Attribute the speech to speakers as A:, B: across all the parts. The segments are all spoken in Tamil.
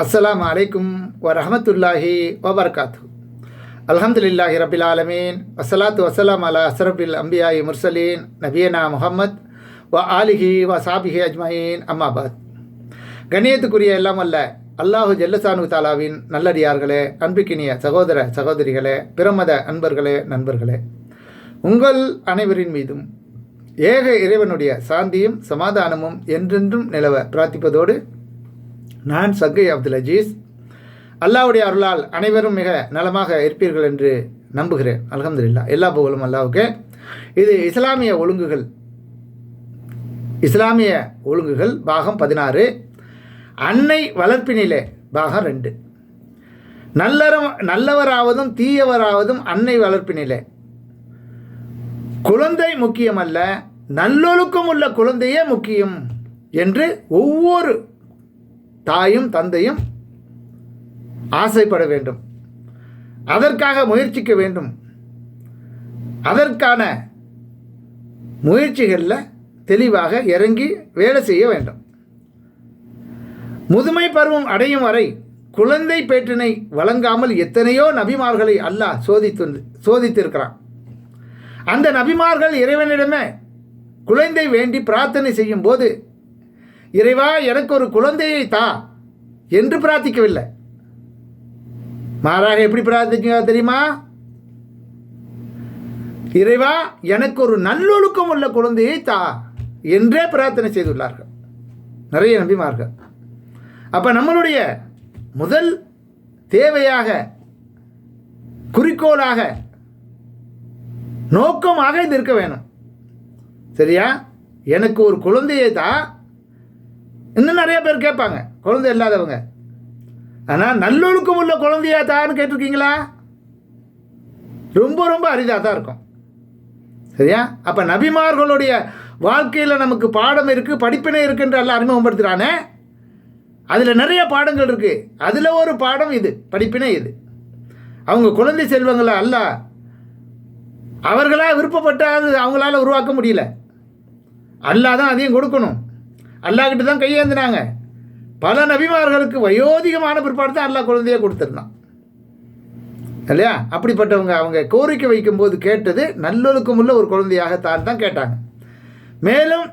A: அஸ்லாம் அலைக்கும் வரஹமத்துல்லாஹி வபர்காத்து அலமதுல்லாஹி ரபில் ஆலமீன். வசலாத்து வசலாம் அலா அசரபில் அம்பியாயி முர்சலீன். நபியனா முஹம்மத் வ ஆலிஹி வ சாபிஹி அஜ்மயின் அம்மாபாத் கண்ணியத்துக்குரிய எல்லாம் அல்ல அல்லாஹு ஜல்லசானு தாலாவின் நல்லடியார்களே அன்பிக்கினிய சகோதர சகோதரிகளே பிரமத அன்பர்களே நண்பர்களே. உங்கள் அனைவரின் மீதும் ஏக இறைவனுடைய சாந்தியும் சமாதானமும் என்றென்றும் நிலவ பிரார்த்திப்பதோடு நான் சங்கை அப்துல் அஜீஸ். அல்லாவுடைய அருளால் அனைவரும் மிக நலமாக இருப்பீர்கள் என்று நம்புகிறேன். அலகம்துல்லா எல்லா புகழும் அல்லாவுக்கு இது இஸ்லாமிய ஒழுங்குகள். இஸ்லாமிய ஒழுங்குகள் பாகம் பதினாறு. அன்னை வளர்ப்பினிலே பாகம் ரெண்டு. நல்லறம் நல்லவராவதும் தீயவராவதும் அன்னை வளர்ப்பினிலே. குழந்தை முக்கியமல்ல நல்லொழுக்கம் உள்ள குழந்தையே முக்கியம் என்று ஒவ்வொரு தாயும் தந்தையும் ஆசைப்பட வேண்டும். அதற்காக முயற்சிக்க வேண்டும். அதற்கான முயற்சிகளில் தெளிவாக இறங்கி வேலை செய்ய வேண்டும். முதுமை பருவம் அடையும் வரை குழந்தை பேற்றினை வழங்காமல் எத்தனையோ நபிமார்களை அல்லாஹ் சோதித்து சோதித்திருக்கிறான். அந்த நபிமார்கள் இறைவனிடமே குழந்தை வேண்டி பிரார்த்தனை செய்யும் போது இறைவா எனக்கு ஒரு குழந்தையை தா என்று பிரார்த்திக்கவில்லை. மாறாக எப்படி பிரார்த்திக்க தெரியுமா? இறைவா எனக்கு ஒரு நல்லொழுக்கம் உள்ள குழந்தையை தா என்றே பிரார்த்தனை செய்துள்ளார்கள். நிறைய நம்பிமார்கள் அப்போ நம்மளுடைய முதல் தேவையாக குறிக்கோளாக நோக்கமாக இது இருக்க வேணும். சரியா? எனக்கு ஒரு குழந்தையை தான் இன்னும் நிறைய பேர் கேட்பாங்க. குழந்தை இல்லாதவங்க. ஆனால் நல்லொழுக்கம் உள்ள குழந்தையா தான்னு கேட்டிருக்கீங்களா? ரொம்ப ரொம்ப அரிதாக தான் இருக்கும். சரியா? அப்போ நபிமார்களுடைய வாழ்க்கையில் நமக்கு பாடம் இருக்குது படிப்பினை இருக்குன்ற எல்லாம் அறிமுகப்படுத்துகிறானே அதில் நிறைய பாடங்கள் இருக்குது அதில் ஒரு பாடம் இது படிப்பினை இது. அவங்க குழந்தை செல்வங்களா அல்ல அவர்களாக விருப்பப்பட்டால் அது அவங்களால உருவாக்க முடியல. அல்லாஹ் தான் அதையும் கொடுக்கணும். அல்லாஹ்கிட்ட தான் கையேந்தினாங்க. பல நபிமார்களுக்கு வயோதிகமான பிற்பாடு தான் அல்லாஹ் குழந்தையே கொடுத்துருந்தான். இல்லையா? அப்படிப்பட்டவங்க அவங்க கோரிக்கை வைக்கும்போது கேட்டது நல்லொழுக்கமுள்ள ஒரு குழந்தையாக தான் கேட்டாங்க. மேலும்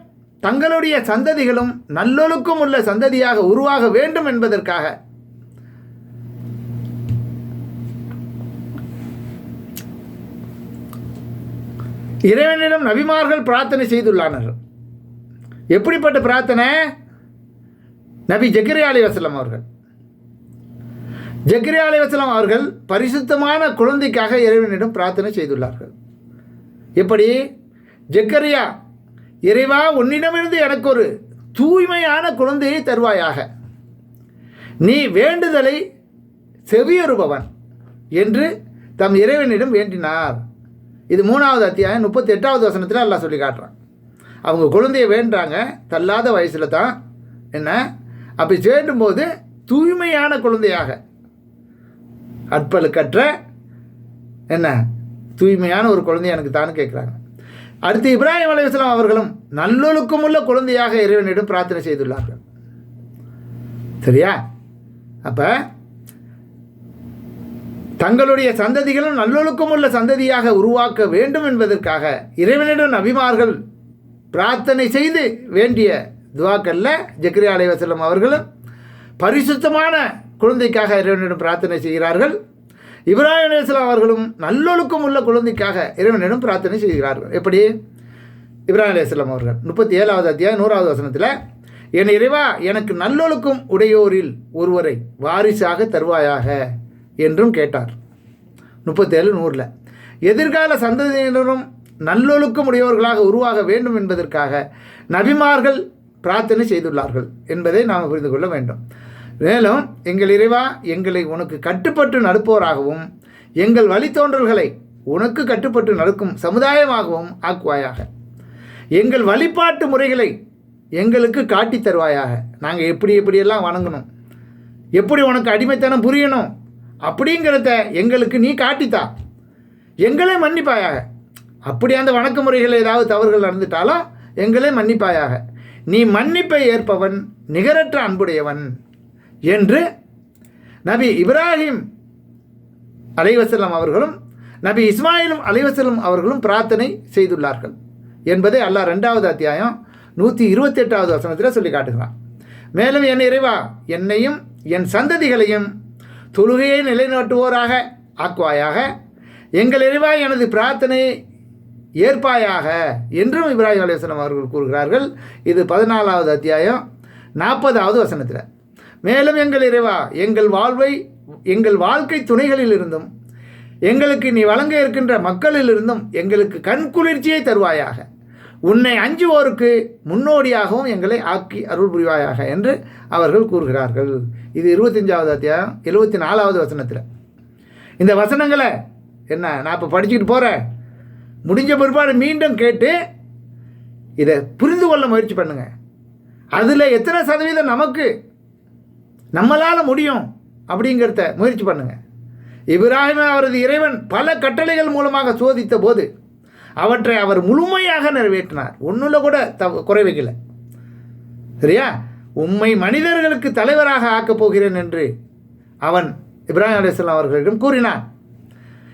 A: தங்களுடைய சந்ததிகளும் நல்லொழுக்கம் உள்ள சந்ததியாக உருவாக வேண்டும் என்பதற்காக இறைவனிடம் நபிமார்கள் பிரார்த்தனை செய்துள்ளனர் எப்படிப்பட்ட பிரார்த்தனை? நபி ஜக்கிரி அலி வசலம் அவர்கள். ஜக்கிரி அலி வசலம் அவர்கள் பரிசுத்தமான குழந்தைக்காக இறைவனிடம் பிரார்த்தனை செய்துள்ளார்கள். எப்படி? ஜக்கரியா இறைவா உன்னிடமிருந்து எனக்கு ஒரு தூய்மையான குழந்தையை தருவாயாக. நீ வேண்டுதலை செவியறுபவன் என்று தம் இறைவனிடம் வேண்டினார். இது மூணாவது அத்தியாயம் முப்பத்தி எட்டாவது வசனத்தில் எல்லாம் சொல்லி காட்டுறான். அவங்க குழந்தைய வேண்டுறாங்க தள்ளாத வயசில் தான். என்ன? அப்படி வேண்டும்போது தூய்மையான குழந்தையாக அற்பலுக்கற்ற என்ன? தூய்மையான ஒரு குழந்தை எனக்கு தான் கேட்குறாங்க. அடுத்து இப்ராஹிம் அலையாம் அவர்களும் நல்லொழுக்கமுள்ள குழந்தையாக இறைவனிடம் பிரார்த்தனை செய்துள்ளார்கள். சரியா? அப்போ தங்களுடைய சந்ததிகளும் நல்லொழுக்கமுள்ள சந்ததியாக உருவாக்க வேண்டும் என்பதற்காக இறைவனிடம் நபிமார்கள் பிரார்த்தனை செய்து வேண்டிய துவாக்கல்ல ஜக்ரியா அலைவசல்லம் அவர்களும் பரிசுத்தமான குழந்தைக்காக இறைவனிடம் பிரார்த்தனை செய்கிறார்கள். இப்ராஹிம் அலையாம் அவர்களும் நல்லொழுக்கம் உள்ள குழந்தைக்காக இறைவனிடம் பிரார்த்தனை செய்கிறார்கள். எப்படி? இப்ராஹிம் அலையாம் அவர்கள் முப்பத்தி ஏழாவது அத்தியாயம் நூறாவது வசனத்தில் என் இறைவா எனக்கு நல்லொழுக்கம் உடையோரில் ஒருவரை வாரிசாக தருவாயாக என்றும் கேட்டார். முப்பத்தேழு நூறில் எதிர்கால சந்ததியினரும் நல்லொழுக்கம் உடையவர்களாக உருவாக வேண்டும் என்பதற்காக நபிமார்கள் பிரார்த்தனை செய்துள்ளார்கள் என்பதை நாம் புரிந்து கொள்ள வேண்டும். மேலும் எங்கள் இறைவா எங்களை உனக்கு கட்டுப்பட்டு நடப்போராகவும் எங்கள் வழித்தோன்றல்களை உனக்கு கட்டுப்பட்டு நடக்கும் சமுதாயமாகவும் ஆக்குவாயாக. எங்கள் வழிபாட்டு முறைகளை எங்களுக்கு காட்டி தருவாயாக. நாங்கள் எப்படி எப்படியெல்லாம் வணங்கணும்? எப்படி உனக்கு அடிமைத்தனம் புரியணும்? அப்படிங்கிறத எங்களுக்கு நீ காட்டித்தா. எங்களை மன்னிப்பாயாக. அப்படி அந்த வணக்க முறைகள் ஏதாவது தவறுகள் நடந்துட்டாலும் எங்களே மன்னிப்பாயாக. நீ மன்னிப்பை ஏற்பவன் நிகரற்ற அன்புடையவன் என்று நபி இப்ராஹிம் அலைவசல்லம் அவர்களும் நபி இஸ்மாயிலும் அலைவசல்லம் அவர்களும் பிரார்த்தனை செய்துள்ளார்கள் என்பதை அல்லாஹ் ரெண்டாவது அத்தியாயம் நூற்றி இருபத்தெட்டாவது வசனத்தில் சொல்லி காட்டுகிறான். மேலும் என் இறைவா என்னையும் என் சந்ததிகளையும் தொழுகையை நிலைநாட்டுவோராக ஆக்குவாயாக. எங்கள் இறைவா எனது பிரார்த்தனையை ஏற்பாயாக என்றும் இப்ராஹிம் அலையாஸ்லாம் அவர்கள் கூறுகிறார்கள். இது பதினாலாவது அத்தியாயம் நாற்பதாவது வசனத்தில். மேலும் எங்கள் இறைவா எங்கள் வாழ்வை எங்கள் வாழ்க்கை துணைகளிலிருந்தும் எங்களுக்கு நீ வழங்க இருக்கின்ற மக்களிலிருந்தும் எங்களுக்கு கண் குளிர்ச்சியை தருவாயாக. உன்னை அஞ்சுவோருக்கு முன்னோடியாகவும் எங்களை ஆக்கி அருள் புரிவாயாக என்று அவர்கள் கூறுகிறார்கள். இது இருபத்தஞ்சாவது அத்தியாயம் எழுபத்தி நாலாவது வசனத்தில். இந்த வசனங்களை என்ன நான் இப்போ படிச்சுக்கிட்டு போகிறேன் முடிஞ்ச பிற்பாடு மீண்டும் கேட்டு இதை புரிந்து கொள்ள முயற்சி பண்ணுங்க. அதில் எத்தனை சதவீதம் நமக்கு நம்மளால் முடியும் அப்படிங்கிறத முயற்சி பண்ணுங்க. இப்ராஹிம் அவரது இறைவன் பல கட்டளைகள் மூலமாக சோதித்த போது அவற்றை அவர் முழுமையாக நிறைவேற்றினார். ஒன்றில் கூட தவ குறை வைக்கல சரியா? உண்மை மனிதர்களுக்கு தலைவராக ஆக்கப் போகிறேன் என்று அவன் இப்ராஹிம் அலிஸ்லாம் அவர்களிடம் கூறினான்.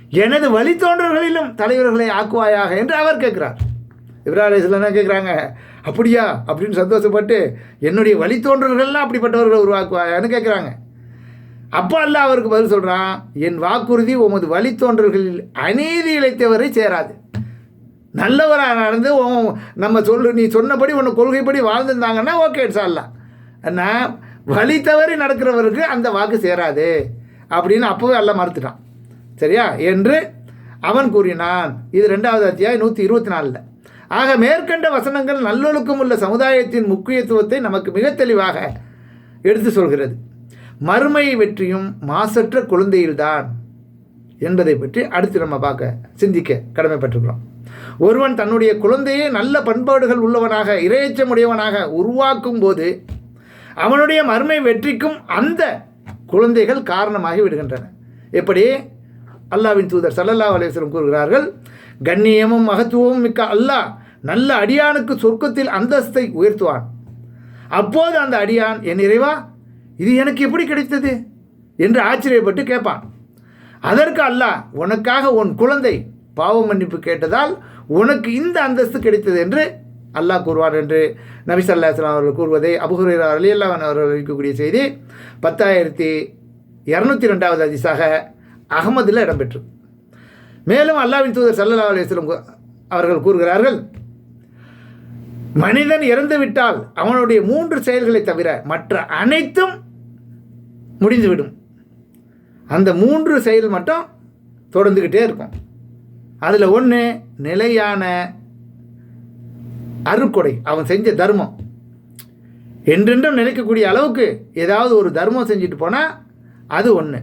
A: எனது வழித்தோன்றர்களிலும் தலைவர்களை ஆக்குவாயாக என்று அவர் கேட்குறார். இப்ராஹிம் அலிஸ்லாம் என்ன கேட்குறாங்க? அப்படியா? அப்படின்னு சந்தோஷப்பட்டு என்னுடைய வழித்தோன்றர்கள்லாம் அப்படிப்பட்டவர்களை உருவாக்குவாயான்னு கேட்குறாங்க. அப்போ அல்ல அவருக்கு பதில் சொல்கிறான் என் வாக்குறுதி உமது வழித்தோன்றர்களில் அநீதி இழைத்தவரை சேராது. நல்லவராக நடந்து உன் நம்ம சொல்லு நீ சொன்னபடி உன்னை கொள்கைப்படி வாழ்ந்துருந்தாங்கன்னா ஓகே சார்லாம் ஆனால் வழி தவறி நடக்கிறவருக்கு அந்த வாக்கு சேராது. அப்படின்னு அப்போவே எல்லாம் மறுத்துட்டான். சரியா? என்று அவன் கூறினான். இது ரெண்டாவது அத்தியாயம் நூற்றி இருபத்தி நாலில். ஆக மேற்கண்ட வசனங்கள் நல்லொழுக்கம் உள்ள சமுதாயத்தின் முக்கியத்துவத்தை நமக்கு மிக தெளிவாக எடுத்து சொல்கிறது. மறுமை வெற்றியும் மாசற்ற குழந்தையில்தான் என்பதை பற்றி அடுத்து நம்ம பார்க்க சிந்திக்க கடமைப்பட்டிருக்கிறோம். ஒருவன் தன்னுடைய குழந்தையை நல்ல பண்பாடுகள் உள்ளவனாக இரையச்சமுடையவனாக உருவாக்கும் போது அவனுடைய மறுமை வெற்றிக்கும் அந்த குழந்தைகள் காரணமாகி விடுகின்றன. எப்படி? அல்லாவின் தூதர் சல்லல்லா அலேஸ்வரம் கூறுகிறார்கள் கண்ணியமும் மகத்துவமும் மிக்க அல்லாஹ் நல்ல அடியானுக்கு சொர்க்கத்தில் அந்தஸ்தை உயர்த்துவான். அப்போது அந்த அடியான் என் இறைவா இது எனக்கு எப்படி கிடைத்தது? என்று ஆச்சரியப்பட்டு கேட்பான். அதற்கு அல்லாஹ் உனக்காக உன் குழந்தை பாவ மன்னிப்பு கேட்டதால் உனக்கு இந்த அந்தஸ்து கிடைத்தது என்று அல்லாஹ் கூறுவார் என்று நபி சல்லா அவர்கள் கூறுவதை அபுஹுரா அலி அல்லாஹன் அவர்கள் அறிவிக்கக்கூடிய செய்தி. பத்தாயிரத்தி இரநூத்தி ரெண்டாவது அதிசாக அகமதில் இடம்பெற்று மேலும் அல்லாவின் தூதர் சல்லா அலிஸ்லம் அவர்கள் கூறுகிறார்கள் மனிதன் இறந்துவிட்டால் அவனுடைய மூன்று செயல்களை தவிர மற்ற அனைத்தும் முடிந்துவிடும். அந்த மூன்று செயல் மட்டும் தொடர்ந்துக்கிட்டே இருக்கும். அதில் ஒன்று நிலையான அருக்கொடை அவன் செஞ்ச தர்மம். என்றென்றும் நினைக்கக்கூடிய அளவுக்கு ஏதாவது ஒரு தர்மம் செஞ்சுட்டு போனால் அது ஒன்று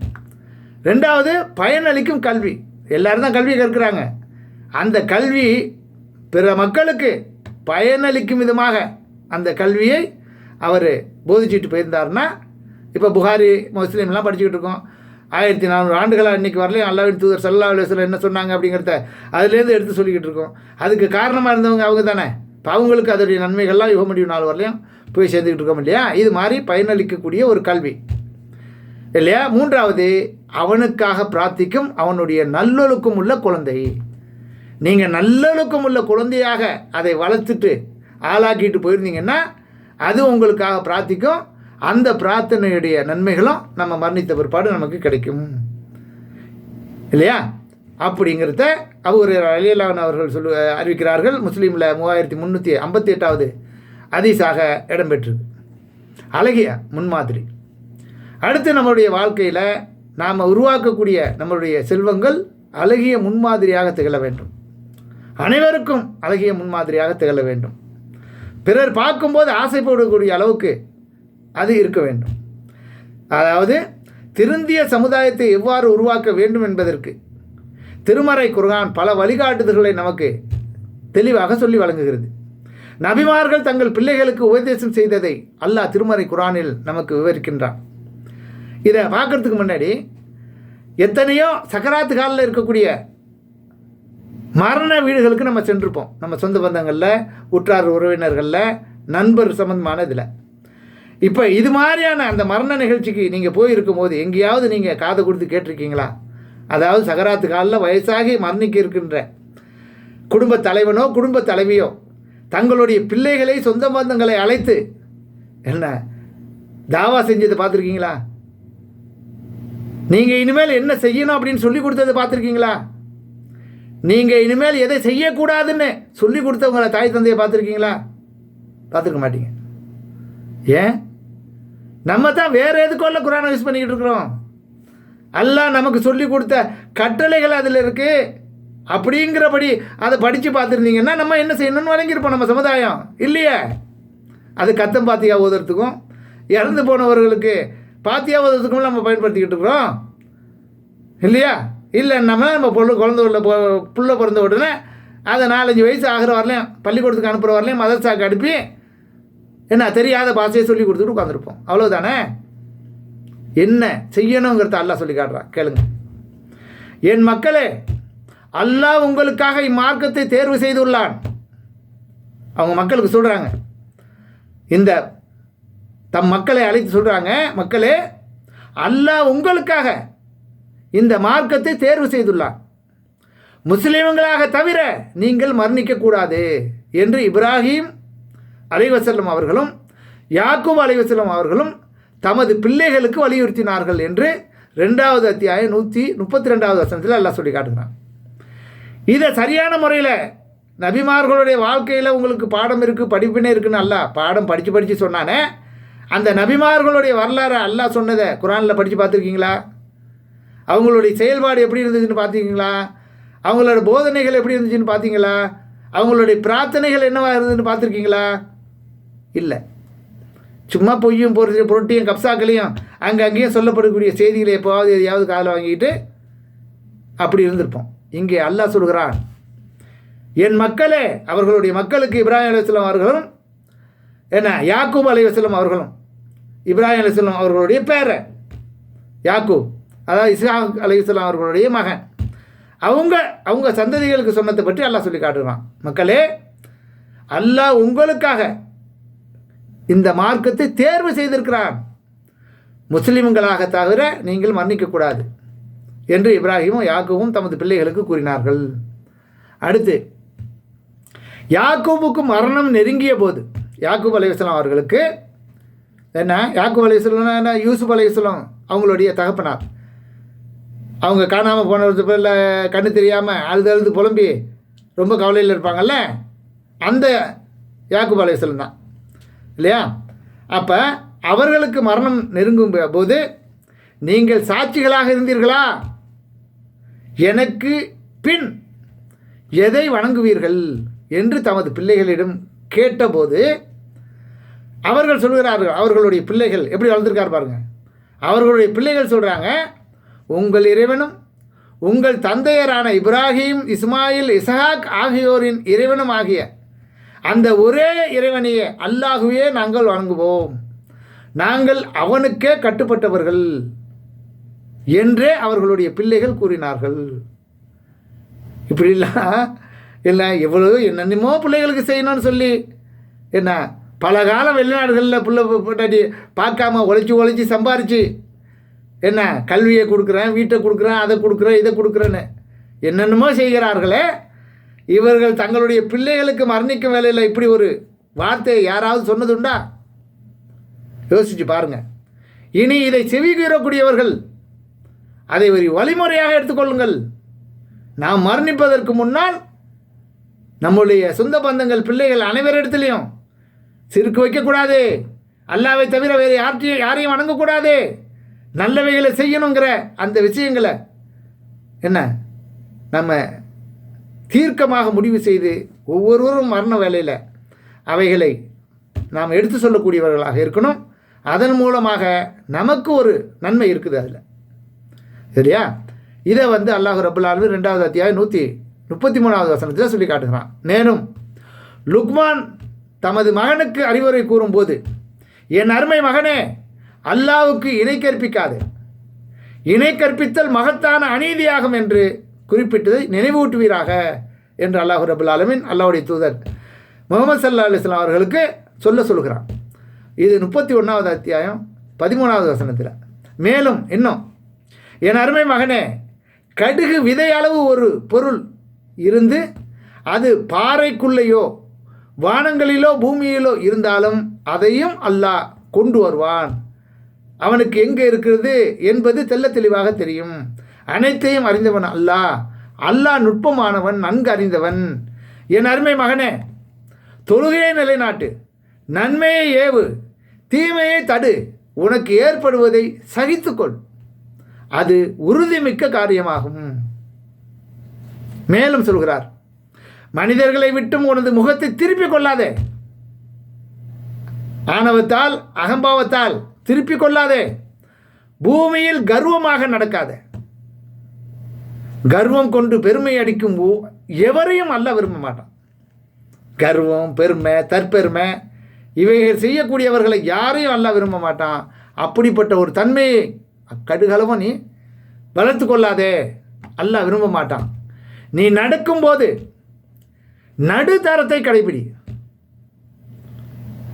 A: ரெண்டாவது பயனளிக்கும் கல்வி. எல்லோரும் தான் கல்வி கற்கிறாங்க. அந்த கல்வி பிற மக்களுக்கு பயனளிக்கும் விதமாக அந்த கல்வியை அவர் போதிச்சுட்டு போயிருந்தார்னா இப்போ புகாரி முஸ்லீம்லாம் படிச்சுக்கிட்டு இருக்கோம். ஆயிரத்தி நானூறு ஆண்டுகளாக இன்றைக்கி வரலையும் அல்லாவின் தூதர் சல்லா அலுவலம் என்ன சொன்னாங்க அப்படிங்கிறத அதுலேருந்து எடுத்து சொல்லிக்கிட்டு இருக்கோம். அதுக்கு காரணமாக இருந்தவங்க அவங்க தானே. இப்போ அவங்களுக்கு அதோடைய நன்மைகள்லாம் யுக முடியும் நாள் வரலையும் போய் சேர்ந்துக்கிட்டு இருக்கோம் இல்லையா? இது மாதிரி பயனளிக்கக்கூடிய ஒரு கல்வி. இல்லையா? மூன்றாவது அவனுக்காக பிரார்த்திக்கும் அவனுடைய நல்லொழுக்கம் உள்ள குழந்தை. நீங்கள் நல்லொழுக்கம் உள்ள குழந்தையாக அதை வளர்த்துட்டு ஆளாக்கிட்டு போயிருந்தீங்கன்னா அது உங்களுக்காக பிரார்த்திக்கும் அந்த பிரார்த்தனையுடைய நன்மைகளும் நம்ம மரணித்த பிற்பாடு நமக்கு கிடைக்கும். இல்லையா? அப்படிங்கிறத அவர் அலியல்லான் அவர்கள் சொல்லு அறிவிக்கிறார்கள். முஸ்லீமில் மூவாயிரத்தி முந்நூற்றி ஐம்பத்தி எட்டாவது அதிசாக இடம்பெற்றது அழகிய முன்மாதிரி. அடுத்து நம்மளுடைய வாழ்க்கையில் நாம் உருவாக்கக்கூடிய நம்மளுடைய செல்வங்கள் அழகிய முன்மாதிரியாக திகழ வேண்டும். அனைவருக்கும் அழகிய முன்மாதிரியாக திகழ வேண்டும். பிறர் பார்க்கும்போது ஆசைப்படக்கூடிய அளவுக்கு அது இருக்க வேண்டும். அதாவது திருந்திய சமுதாயத்தை எவ்வாறு உருவாக்க வேண்டும் என்பதற்கு திருமறை குர்ஆன் பல வழிகாட்டுதல்களை நமக்கு தெளிவாக சொல்லி வழங்குகிறது. நபிமார்கள் தங்கள் பிள்ளைகளுக்கு உபதேசம் செய்ததை அல்லாஹ் திருமறை குரானில் நமக்கு விவரிக்கின்றான். இதை பார்க்கறதுக்கு முன்னாடி எத்தனையோ சக்கராத்து காலில் இருக்கக்கூடிய மரண வீடுகளுக்கு நம்ம சென்றிருப்போம். நம்ம சொந்த பந்தங்களில் உற்றார் உறவினர்களில் நண்பர் சம்பந்தமான இதில். இப்போ இது மாதிரியான அந்த மரண நிகழ்ச்சிக்கு நீங்கள் போயிருக்கும் போது எங்கேயாவது நீங்கள் காதை கொடுத்து கேட்டிருக்கீங்களா? அதாவது சகராத்து காலில் வயசாகி மரணிக்க இருக்கின்ற குடும்ப தலைவனோ குடும்ப தலைவியோ தங்களுடைய பிள்ளைகளை சொந்த பந்தங்களை அழைத்து என்ன தாவா செஞ்சதை பார்த்துருக்கீங்களா? நீங்கள் இனிமேல் என்ன செய்யணும் அப்படின்னு சொல்லி கொடுத்ததை பார்த்துருக்கீங்களா? நீங்கள் இனிமேல் எதை செய்யக்கூடாதுன்னு சொல்லி கொடுத்தவங்கள தாய் தந்தையை பார்த்துருக்கீங்களா? பார்த்துருக்க மாட்டீங்க. ஏன்? நம்ம தான் வேறு எதுக்கோல்ல குரானை யூஸ் பண்ணிக்கிட்டு இருக்கிறோம். எல்லாம் நமக்கு சொல்லி கொடுத்த கட்டளைகள் அதில் இருக்குது அப்படிங்கிறபடி அதை படித்து பார்த்துருந்தீங்கன்னா நம்ம என்ன செய்யணும்னு வழங்கியிருப்போம் நம்ம சமுதாயம். இல்லையே? அது கத்தம் பாத்தியா ஓதுறதுக்கும் இறந்து போனவர்களுக்கு பாத்தியாவததுக்கும் நம்ம பயன்படுத்திக்கிட்டு இருக்கிறோம். இல்லையா? இல்லை நம்ம நம்ம பொண்ணு குழந்தை உள்ள போ புள்ள பிறந்த உடனே அதை நாலஞ்சு வயசு ஆகிற வரலையும் பள்ளிக்கூடத்துக்கு அனுப்புகிற வரலையும் மதர்சாக்கு அனுப்பி என்ன தெரியாத பாஷையை சொல்லி கொடுத்துட்டு உட்காந்துருப்போம் அவ்வளோதானே என்ன செய்யணுங்கிறத அல்லாஹ் சொல்லி காட்டுறான். கேளுங்க. என் மக்களே அல்லாஹ் உங்களுக்காக இம்மார்க்கத்தை தேர்வு செய்துள்ளான். அவங்க மக்களுக்கு சொல்கிறாங்க இந்த தம் மக்களை அழைத்து சொல்கிறாங்க மக்களே அல்லாஹ் உங்களுக்காக இந்த மார்க்கத்தை தேர்வு செய்துள்ளார். முஸ்லீம்களாக தவிர நீங்கள் மரணிக்கக்கூடாது என்று இப்ராஹிம் அலைவசல்லம் அவர்களும் யாக்கூப் அலைவசல்லம் அவர்களும் தமது பிள்ளைகளுக்கு வலியுறுத்தினார்கள் என்று ரெண்டாவது அத்தியாயம் நூற்றி முப்பத்தி ரெண்டாவது வசனத்தில் எல்லாம் சொல்லி காட்டுகிறான். இதை சரியான முறையில் நபிமார்களுடைய வாழ்க்கையில் உங்களுக்கு பாடம் இருக்குது படிப்பினே இருக்குன்னு அல்ல பாடம் படித்து படித்து சொன்னானே அந்த நபிமார்களுடைய வரலாறு அல்லாஹ் சொன்னதை குரானில் படித்து பார்த்துருக்கீங்களா? அவங்களுடைய செயல்பாடு எப்படி இருந்துச்சுன்னு பார்த்தீங்களா அவங்களோட போதனைகள் எப்படி இருந்துச்சுன்னு பார்த்தீங்களா அவங்களுடைய பிரார்த்தனைகள் என்னவாக இருந்ததுன்னு பார்த்துருக்கீங்களா? இல்லை. சும்மா பொய்யும் பொருள் பொருட்டியும் கப்சாக்களையும் அங்கே அங்கேயும் சொல்லப்படக்கூடிய செய்திகளை எப்போவாவது எதையாவது காதில் வாங்கிட்டு அப்படி இருந்திருப்போம். இங்கே அல்லாஹ் சொல்கிறான் என் மக்களே அவர்களுடைய மக்களுக்கு இப்ராஹிம் அலுவலம் அவர்களும் என்ன யாக்கூப் அலைவசலம் அவர்களும் இப்ராஹிம் அலிஸ்லாம் அவர்களுடைய பேரை யாக்கூப் அதாவது இஸ்ஹாக் அலைவசலாம் அவர்களுடைய மகன். அவங்க அவங்க சந்ததிகளுக்கு சொன்னதை பற்றி அல்லாஹ் சொல்லி காட்டுறான் மக்களே அல்லாஹ் உங்களுக்காக இந்த மார்க்கத்தை தேர்வு செய்திருக்கிறான். முஸ்லிம்களாக தவிர நீங்கள் மன்னிக்கக்கூடாது என்று இப்ராஹிமும் யாக்கூவும் தமது பிள்ளைகளுக்கு கூறினார்கள். அடுத்து யாக்கூபுக்கு மரணம் நெருங்கிய போது யாக்கூப் அலைவசலாம் அவர்களுக்கு என்ன? யாக்கு அலைவசலாம் என்ன? யூசுப் அலைவசலாம் அவங்களுடைய தகப்பனார். அவங்க காணாமல் போனது இல்லை கண்ணு தெரியாமல் அழுது அழுது புலம்பி ரொம்ப கவலையில் இருப்பாங்கல்ல? அந்த யாக்கூப் அலைவசலம் தான். இல்லையா? அப்போ அவர்களுக்கு மரணம் நெருங்கும் போது நீங்கள் சாட்சிகளாக இருந்தீர்களா? எனக்கு பின் எதை வணங்குவீர்கள்? என்று தமது பிள்ளைகளிடம் கேட்டபோது அவர்கள் சொல்கிறார்கள் அவர்களுடைய பிள்ளைகள் எப்படி வளர்ந்துருக்கார் பாருங்க. அவர்களுடைய பிள்ளைகள் சொல்கிறாங்க உங்கள் இறைவனும் உங்கள் தந்தையரான இப்ராஹிம் இஸ்மாயில் இசஹாக் ஆகியோரின் இறைவனும் ஆகிய அந்த ஒரே இறைவனையே அல்லாகவே நாங்கள் வணங்குவோம். நாங்கள் அவனுக்கே கட்டுப்பட்டவர்கள் என்றே அவர்களுடைய பிள்ளைகள் கூறினார்கள். இப்படிலாம் இல்லை எவ்வளோ என்னென்னமோ பிள்ளைகளுக்கு செய்யணும்னு சொல்லி என்ன பல காலம் வெளிநாடுகளில் பிள்ளை பொட்டாட்டி பார்க்காம உழைச்சி உழைச்சி சம்பாரித்து என்ன? கல்வியை கொடுக்குறேன் வீட்டை கொடுக்குறேன் அதை கொடுக்குறேன் இதை கொடுக்குறேன்னு. என்னென்னமோ செய்கிறார்களே இவர்கள் தங்களுடைய பிள்ளைகளுக்கு மரணிக்கும் வேலையில் இப்படி ஒரு வார்த்தையை யாராவது சொன்னதுண்டா? யோசிச்சு பாருங்கள் இனி இதை செவிகீறக்கூடியவர்கள் அதை ஒரு வழிமுறையாக எடுத்துக்கொள்ளுங்கள் நாம் மரணிப்பதற்கு முன்னால் நம்முடைய சொந்த பந்தங்கள் பிள்ளைகள் அனைவரிடத்துலையும் சிறுக்கு வைக்கக்கூடாது. அல்லாவை தவிர வேறு யார்ட்டையும் யாரையும் வணங்கக்கூடாது. நல்லவைகளை செய்யணுங்கிற அந்த விஷயங்களை என்ன? நம்ம தீர்க்கமாக முடிவு செய்து ஒவ்வொருவரும் மரண வேலையில் அவைகளை நாம் எடுத்து சொல்லக்கூடியவர்களாக இருக்கணும். அதன் மூலமாக நமக்கு ஒரு நன்மை இருக்குது அதில். சரியா? இதை வந்து அல்லாஹ் ரபுல் ரெண்டாவது அத்தியாயம் நூற்றி முப்பத்தி மூணாவது வசனத்தில் சொல்லி காட்டுகிறான். மேலும் லுக்மான் தமது மகனுக்கு அறிவுரை கூறும்போது என் அருமை மகனே அல்லாவுக்கு இணை கற்பிக்காது. இணை கற்பித்தல் மகத்தான அநீதியாகும் என்று குறிப்பிட்டதை நினைவூட்டுவீராக என்று அல்லாஹு ரபுல் ஆலமின் அல்லாவுடைய தூதர் முகமது சல்லா அலிஸ்லாம் அவர்களுக்கு சொல்ல சொல்கிறான். இது முப்பத்தி ஒன்றாவது அத்தியாயம் பதிமூணாவது வசனத்தில். மேலும் இன்னும் என் அருமை மகனே கடுகு விதை அளவு ஒரு பொருள் இருந்து அது பாறைக்குள்ளேயோ வானங்களிலோ பூமியிலோ இருந்தாலும் அதையும் அல்லாஹ் கொண்டு வருவான். அவனுக்கு எங்கே இருக்கிறது என்பது தெல்ல தெளிவாக தெரியும். அனைத்தையும் அறிந்தவன் அல்லாஹ். அல்லாஹ் நுட்பமானவன் நன்கு அறிந்தவன். என் அருமை மகனே தொழுகையை நிலைநாட்டு நன்மையை ஏவு தீமையை தடு உனக்கு ஏற்படுவதை சகித்துக்கொள். அது உறுதிமிக்க காரியமாகும். மேலும் சொல்கிறார் மனிதர்களை விட்டும் உனது முகத்தை திருப்பிக் கொள்ளாதே. ஆணவத்தால் அகம்பாவத்தால் திருப்பிக் கொள்ளாதே. பூமியில் கர்வமாக நடக்காதே. கர்வம் கொண்டு பெருமை அடிக்கும் எவரையும் அல்ல விரும்ப மாட்டான். கர்வம் பெருமை தற்பெருமை இவைகள் செய்யக்கூடியவர்களை யாரையும் அல்ல விரும்ப மாட்டான். அப்படிப்பட்ட ஒரு தன்மையை கடுகளவும் நீ வளர்த்து கொள்ளாதே. அல்ல விரும்ப மாட்டான். நீ நடக்கும்போது நடுத்தரத்தை கடைபிடி.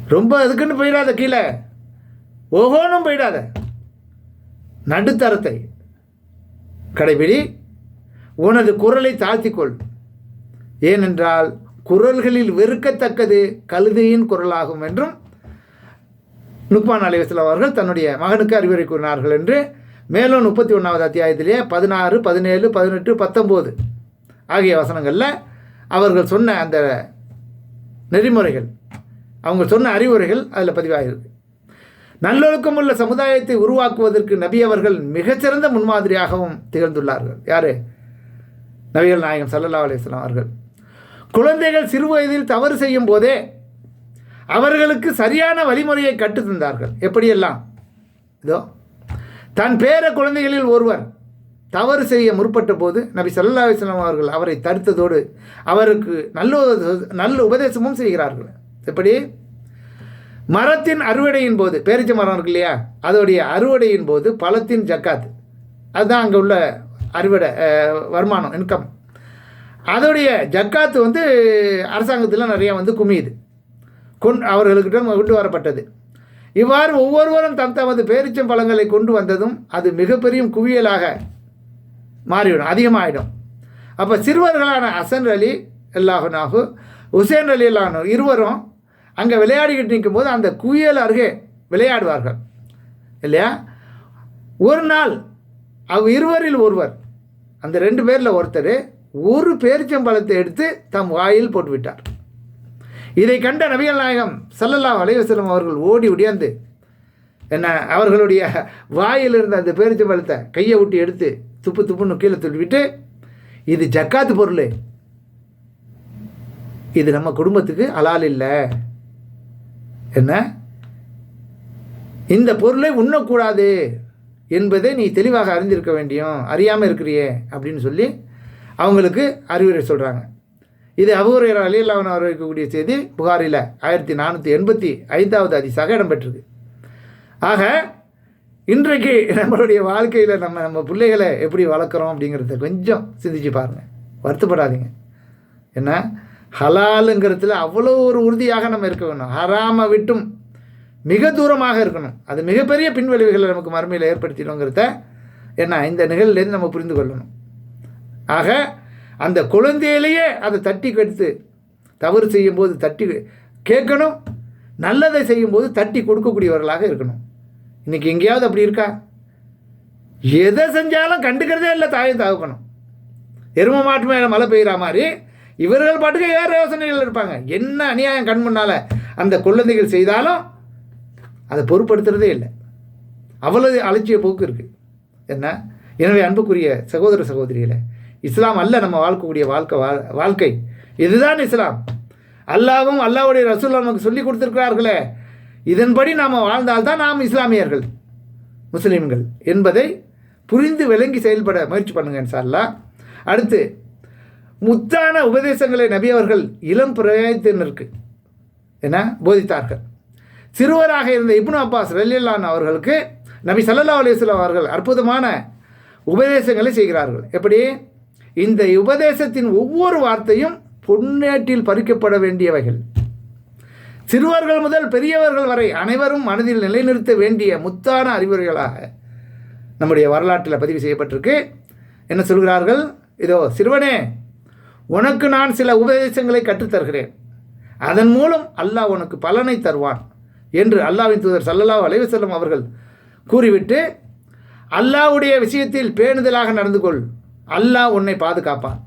A: ரொம்ப அதுக்குன்னு போயிடாத கீழே. ஓஹோனும் போயிடாத. நடுத்தரத்தை கடைபிடி. உனது குரலை தாழ்த்திக்கொள். ஏனென்றால் குரல்களில் வெறுக்கத்தக்கது கழுதையின் குரலாகும் என்றும் நுக்மான் அலைவசலம் அவர்கள் தன்னுடைய மகனுக்கு அறிவுரை கூறினார்கள் என்று மேலும் முப்பத்தி ஒன்றாவது அத்தியாயத்திலே பதினாறு பதினேழு பதினெட்டு பத்தொம்போது ஆகிய வசனங்களில் அவர்கள் சொன்ன அந்த நெறிமுறைகள் அவங்க சொன்ன அறிவுரைகள் அதில் பதிவாகிருக்கு நல்லொழுக்கம் உள்ள சமுதாயத்தை உருவாக்குவதற்கு நபி அவர்கள் மிகச்சிறந்த முன்மாதிரியாகவும் திகழ்ந்துள்ளார்கள். யார்? நபிகள் நாயகம் சல்லல்லா அலிஸ்லாம் அவர்கள். குழந்தைகள் சிறு வயதில் தவறு செய்யும் போதே அவர்களுக்கு சரியான வழிமுறையை கற்றுத்தந்தார்கள் எப்படியெல்லாம்? இதோ தன் பேர குழந்தைகளில் ஒருவர் தவறு செய்ய முற்பட்ட போது நபி சல்லா அலிஸ்லாம் அவர்கள் அவரை தடுத்ததோடு அவருக்கு நல்ல நல்ல உபதேசமும் செய்கிறார்கள். எப்படி? மரத்தின் அறுவடையின் போது பேரிச்ச மரம் இருக்கு இல்லையா? அதோடைய அறுவடையின் போது பழத்தின் ஜக்காத். அதுதான் அங்கே உள்ள அறுவடை வருமானம் இன்கம் அதோடைய ஜக்காத்து வந்து அரசாங்கத்தில் நிறையா வந்து குமியுது. கொண் அவர்களுக்கிட்ட கொண்டு வரப்பட்டது. இவ்வாறு ஒவ்வொருவரும் தம் தமது பேரிச்சம் பழங்களை கொண்டு வந்ததும் அது மிகப்பெரிய குவியலாக மாறிவிடும் அதிகமாகிடும் அப்போ சிறுவர்களான அசன் அலி அல்லாஹுனாகு உசேன் அலி அல்லாஹு இருவரும் அங்கே விளையாடிக்கிட்டு நிற்கும்போது அந்த குவியல் அருகே விளையாடுவார்கள். இல்லையா? ஒரு நாள் அவ் இருவரில் ஒருவர் அந்த ரெண்டு பேரில் ஒருத்தர் ஒரு பேரிச்சம்பழத்தை எடுத்து தம் வாயில் போட்டுவிட்டார். இதை கண்ட நபிகள் நாயகம் சல்லல்லா வலைவசலம் அவர்கள் ஓடி ஒடியாந்து என்ன அவர்களுடைய வாயில் இருந்த அந்த பேரிச்சம்பழத்தை கையை விட்டு எடுத்து துப்பு துப்புன்னு கீழே துப்பிவிட்டு இது ஜக்காத்து பொருள். இது நம்ம குடும்பத்துக்கு அலால் இல்லை. என்ன? இந்த பொருளை உண்ணக்கூடாது என்பதை நீ தெளிவாக அறிந்திருக்க வேண்டியும் அறியாமல் இருக்கிறியே அப்படின்னு சொல்லி அவங்களுக்கு அறிவுரை சொல்கிறாங்க இது அபுரையர் அலியல்லாவன் அவர் இருக்கக்கூடிய செய்தி புகாரில் ஆயிரத்தி நானூற்றி எண்பத்தி ஐந்தாவது அதிசாக இடம்பெற்றிருக்கு. ஆக இன்றைக்கு நம்மளுடைய வாழ்க்கையில் நம்ம நம்ம பிள்ளைகளை எப்படி வளர்க்குறோம் அப்படிங்கிறத கொஞ்சம் சிந்திச்சு பாருங்கள் வருத்தப்படாதீங்க. என்ன ஹலாலுங்கிறதுல அவ்வளோ ஒரு உறுதியாக நம்ம இருக்க வேணும் ஹராமை விட்டும் மிக தூரமாக இருக்கணும். அது மிகப்பெரிய பின்விளைவுகளை நமக்கு மறுமையில் ஏற்படுத்திடுங்கிறத என்ன இந்த நிகழ்லேருந்து நம்ம புரிந்து கொள்ளணும். ஆக அந்த குழந்தையிலேயே அதை தட்டி கெடுத்து தவறு செய்யும்போது தட்டி கேட்கணும். நல்லதை செய்யும்போது தட்டி கொடுக்கக்கூடியவர்களாக இருக்கணும். இன்றைக்கி எங்கேயாவது அப்படி இருக்கா? எதை செஞ்சாலும் கண்டுக்கிறதே இல்லை தாயும் தகப்பனும். எரும மாட்டு மேலே மழை பெய்கிற மாதிரி இவர்கள் பாட்டுக்கு வேறு யோசனைகள் இருப்பாங்க. என்ன அநியாயம் கண் முன்னால் அந்த குழந்தைகள் செய்தாலும் அதை பொருட்படுத்துறதே இல்லை. அவ்வளவு அலட்சிய போக்கு இருக்குது என்ன? எனவே அன்புக்குரிய சகோதர சகோதரிகளை இஸ்லாம் அல்ல நம்ம வாழ்க்கக்கூடிய வாழ்க்கை வா- வாழ்க்கை. இதுதான் இஸ்லாம். அல்லாவும் அல்லாவுடைய ரசூல் நமக்கு சொல்லி கொடுத்துருக்கிறார்களே இதன்படி நாம் வாழ்ந்தால்தான் நாம் இஸ்லாமியர்கள் முஸ்லீம்கள் என்பதை புரிந்து விளங்கி செயல்பட முயற்சி பண்ணுங்க இன்ஷா அடுத்து முத்தான உபதேசங்களை நபி அவர்கள் இளம் பிரயத்தினருக்கு என போதித்தார்கள். சிறுவராக இருந்த இப்னு அப்பாஸ் ரலியல்லான் அவர்களுக்கு நபி ஸல்லல்லாஹு அலிஸ்லாம் அவர்கள் அற்புதமான உபதேசங்களை செய்கிறார்கள். எப்படி? இந்த உபதேசத்தின் ஒவ்வொரு வார்த்தையும் பொன்னேட்டில் பறிக்கப்பட வேண்டியவைகள். சிறுவர்கள் முதல் பெரியவர்கள் வரை அனைவரும் மனதில் நிலைநிறுத்த வேண்டிய முத்தான அறிவுரைகளாக நம்முடைய வரலாற்றில் பதிவு செய்யப்பட்டிருக்கு. என்ன சொல்கிறார்கள்? இதோ சிறுவனே உனக்கு நான் சில உபதேசங்களை கற்றுத்தருகிறேன். அதன் மூலம் அல்லாஹ் உனக்கு பலனை தருவான் என்று அல்லாவின் தூதர் சல்லல்லா அலைஹி செல்லும் அவர்கள் கூறிவிட்டு அல்லாஹ்வுடைய விஷயத்தில் பேணுதலாக நடந்து கொள். அல்லாஹ் உன்னை பாதுகாப்பான்.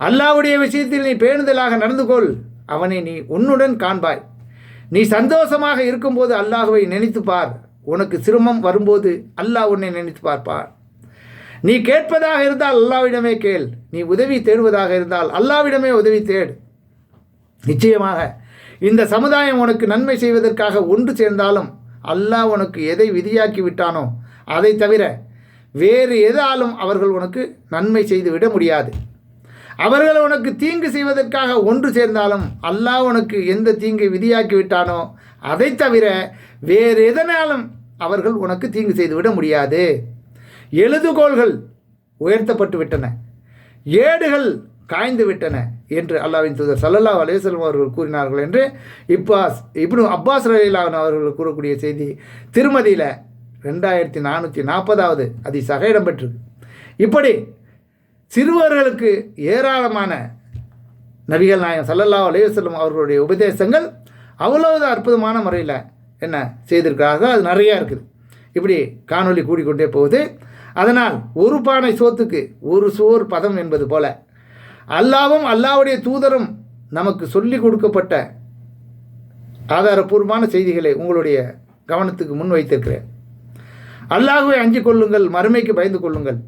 A: அல்லாஹ்வுடைய விஷயத்தில் நீ பேணுதலாக நடந்து கொள். அவனை நீ உன்னுடன் காண்பாய். நீ சந்தோஷமாக இருக்கும்போது அல்லாஹுவை நினைத்து பார். உனக்கு சிரமம் வரும்போது அல்லாஹ் உன்னை நினைத்து பார்ப்பார் நீ கேட்பதாக இருந்தால் அல்லாவிடமே கேள். நீ உதவி தேடுவதாக இருந்தால் அல்லாவிடமே உதவி தேடு. நிச்சயமாக இந்த சமுதாயம் உனக்கு நன்மை செய்வதற்காக ஒன்று சேர்ந்தாலும் அல்லாஹ் உனக்கு எதை விதியாக்கி விட்டானோ அதை தவிர வேறு எதாலும் அவர்கள் உனக்கு நன்மை செய்து விட முடியாது. அவர்கள் உனக்கு தீங்கு செய்வதற்காக ஒன்று சேர்ந்தாலும் அல்லாஹ் உனக்கு எந்த தீங்கை விதியாக்கி விட்டானோ அதை தவிர வேறு எதனாலும் அவர்கள் உனக்கு தீங்கு செய்துவிட முடியாது. எழுதுகோள்கள் உயர்த்தப்பட்டு விட்டன. ஏடுகள் காய்ந்து விட்டன என்று அல்லாவின் தூதர் சல்லல்லா அலேசல்லம் அவர்கள் கூறினார்கள் என்று இப்பாஸ் இப்னு அப்பாஸ் ரலிலான் அவர்கள் கூறக்கூடிய செய்தி திருமதியில் ரெண்டாயிரத்தி நானூற்றி நாற்பதாவது அதிசாக இடம்பெற்றிருக்கு இப்படி சிறுவர்களுக்கு ஏராளமான நபிகள் நாயகம் சல்லல்லா அலையுசல்லம் அவர்களுடைய உபதேசங்கள் அவ்வளவு அற்புதமான முறையில் என்ன செய்திருக்கிறார்கள். அது நிறையா இருக்குது. இப்படி காணொளி கூடிக்கொண்டே போகுது. அதனால் ஒரு பானை சோத்துக்கு ஒரு சோர் பதம் என்பது போல அல்லாவும் அல்லாவுடைய தூதரும் நமக்கு சொல்லி கொடுக்கப்பட்ட ஆதாரபூர்வமான செய்திகளை உங்களுடைய கவனத்துக்கு முன் வைத்திருக்கிறேன். அல்லாஹுவை அஞ்சு கொள்ளுங்கள் மறுமைக்கு பயந்து கொள்ளுங்கள்.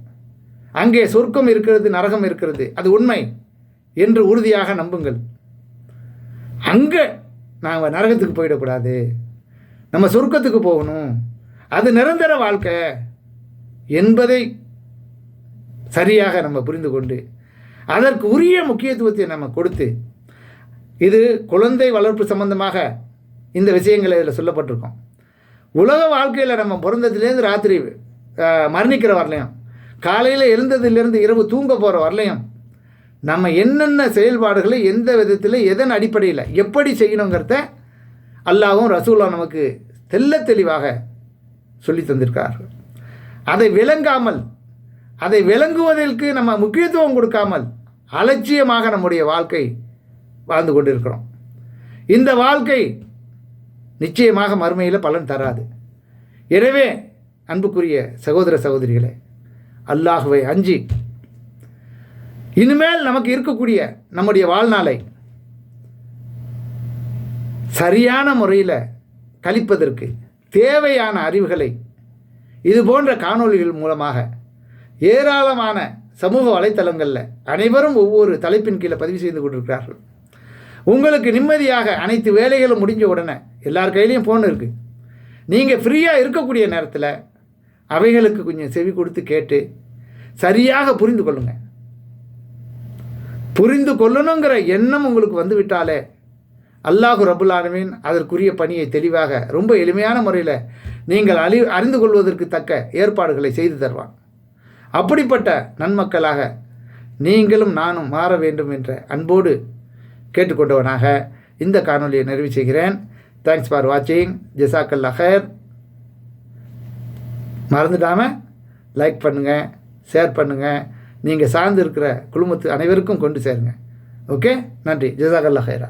A: அங்கே சொர்க்கம் இருக்கிறது நரகம் இருக்கிறது. அது உண்மை என்று உறுதியாக நம்புங்கள். அங்கே நாம் நரகத்துக்கு போயிடக்கூடாது. நம்ம சொர்க்கத்துக்கு போகணும். அது நிரந்தர வாழ்க்கை என்பதை சரியாக நம்ம புரிந்து கொண்டு அதற்கு உரிய முக்கியத்துவத்தை நம்ம கொடுத்து இது குழந்தை வளர்ப்பு சம்பந்தமாக இந்த விஷயங்கள் இதில் சொல்லப்பட்டிருக்கோம். உலக வாழ்க்கையில் நம்ம பிறந்ததுலேருந்து ராத்திரி மரணிக்கிற வரலையும். காலையில் எழுந்ததுலேருந்து இரவு தூங்க போகிற வரலையும். நம்ம என்னென்ன செயல்பாடுகளை எந்த விதத்தில் எதன் அடிப்படையில் எப்படி செய்யணுங்கிறத அல்லாவும் ரசூலா நமக்கு தெல்ல தெளிவாக சொல்லி தந்திருக்கார்கள் அதை விளங்காமல் அதை விளங்குவதற்கு நம்ம முக்கியத்துவம் கொடுக்காமல் அலட்சியமாக நம்முடைய வாழ்க்கை வாழ்ந்து கொண்டிருக்கிறோம். இந்த வாழ்க்கை நிச்சயமாக மறுமையில் பலன் தராது. எனவே அன்புக்குரிய சகோதர சகோதரிகளே அல்லாஹுவை அஞ்சி. இனிமேல் நமக்கு இருக்கக்கூடிய நம்முடைய வாழ்நாளை சரியான முறையில் கழிப்பதற்கு தேவையான அறிவுகளை இது போன்ற காணொளிகள் மூலமாக ஏராளமான சமூக வலைத்தளங்களில் அனைவரும் ஒவ்வொரு தலைப்பின் கீழே பதிவு செய்து கொண்டிருக்கிறார்கள். உங்களுக்கு நிம்மதியாக அனைத்து வேலைகளும் முடிஞ்ச உடனே எல்லார் கையிலையும் ஃபோன் இருக்குது நீங்கள் ஃப்ரீயாக இருக்கக்கூடிய நேரத்தில் அவைகளுக்கு கொஞ்சம் செவி கொடுத்து கேட்டு சரியாக புரிந்து கொள்ளுங்கள் புரிந்து கொள்ளணுங்கிற எண்ணம் உங்களுக்கு வந்துவிட்டாலே அல்லாஹு ரபுல் அதற்குரிய பணியை தெளிவாக ரொம்ப எளிமையான முறையில் நீங்கள் அறி அறிந்து கொள்வதற்கு தக்க ஏற்பாடுகளை செய்து தருவான். அப்படிப்பட்ட நன்மக்களாக நீங்களும் நானும் மாற வேண்டும் என்ற அன்போடு கேட்டுக்கொண்டவனாக இந்த காணொலியை நிறைவு செய்கிறேன். தேங்க்ஸ் ஃபார் வாட்சிங் ஜெசாக்கல் அஹர் மறந்துடாமல் லைக் பண்ணுங்கள் ஷேர் பண்ணுங்கள் நீங்கள் சார்ந்து இருக்கிற குழுமத்து அனைவருக்கும் கொண்டு சேருங்க. ஓகே நன்றி. ஜெசாக்கல்லா ஹைரா